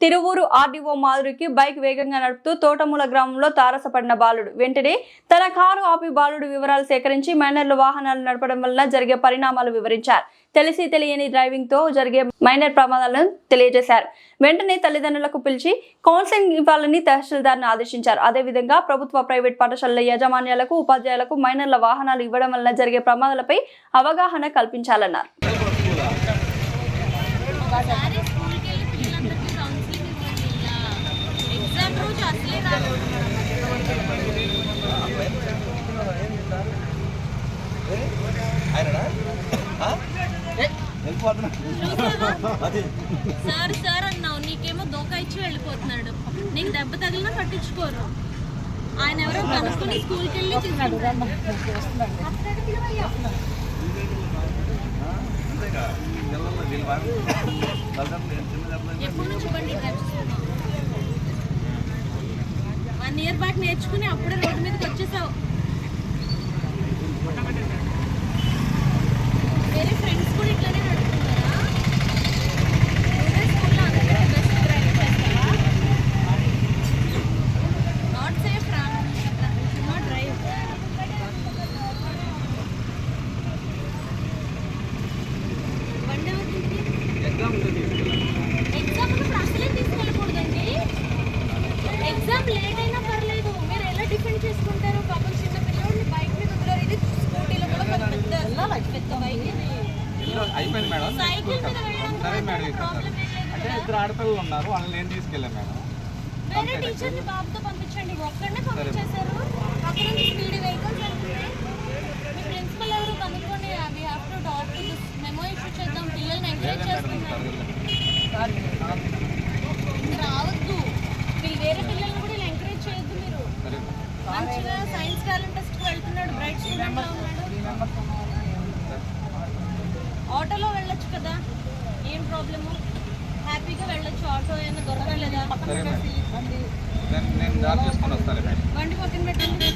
Tiruvuru RDO మాధురికి bike వేగంగా నడుపుతూ తోటమూల గ్రామంలో తారసపడిన బాలుడు. వెంటనే తన కారు ఆపి బాలుడు వివరాలు సేకరించి మైనర్లు వాహనాలు నడపడం వలన జరిగే పరిణామాలు వివరించారు. తెలిసి తెలియని డ్రైవింగ్తో జరిగే మైనర్ ప్రమాదాలను తెలియజేశారు. వెంటనే తల్లిదండ్రులకు పిలిచి కౌన్సిలింగ్ ఇవ్వాలని తహసీల్దార్ను ఆదేశించారు. అదేవిధంగా ప్రభుత్వ ప్రైవేట్ పాఠశాలల యాజమాన్యాలకు ఉపాధ్యాయులకు మైనర్ల వాహనాలు ఇవ్వడం వలన జరిగే ప్రమాదాలపై అవగాహన కల్పించాలన్నారు ఒకసారి స్కూల్కి వెళ్ళి పిల్లలందరికీ కౌన్సిలింగ్ ఇవ్వండి ఇలా ఎగ్జామ్ రోజు అసలే రాదు సార్ సార్ అన్నావు నీకేమో దోకా ఇచ్చి వెళ్ళిపోతున్నాడు. నీకు దెబ్బ తగిలినా పట్టించుకోరు. ఆయన ఎవరో కనుక్కొని స్కూల్కి వెళ్ళి ఎప్పటి నుంచి బండి వన్ ఇయర్ బ్యాక్ నేర్చుకుని అప్పుడే రోడ్డు మీదకి వచ్చేసావు. ఎగ్జామ్ ఎగ్జామ్ లేట్ అయినా పర్లేదు. మీరు ఎలా డిఫెండ్ చేసుకుంటారు పాపం చిన్న పిల్లోడిని బైక్ మీద వదిలేరు ఇది స్కూటీలో కూడా పెద్ద పెద్ద బైక్ అయిపోయింది మేడం. సైకిల్ మీద సరే మేడం అంటే ఇద్దరు ఆడపిల్లలు ఉన్నారు వాళ్ళని నేను తీసుకెళ్ళాను మేడం. టీచర్ని బాబుతో పంపించండి. రావద్దు మీరు వేరే పిల్లల్ని కూడా ఇలా ఎంకరేజ్ చేయొద్దు మీరు మంచిగా సైన్స్ టాలెంట్ వెళ్తున్నాడు బ్రైట్ స్టూడెంట్ ఉన్నాడు ఆటోలో వెళ్ళొచ్చు కదా ఏం ప్రాబ్లము హ్యాపీగా వెళ్ళొచ్చు ఆటో ఏమైనా దొరకలేదా సరే నేను డ్రాప్ చేసుకొని వస్తాను బండి పక్కన పెట్టండి.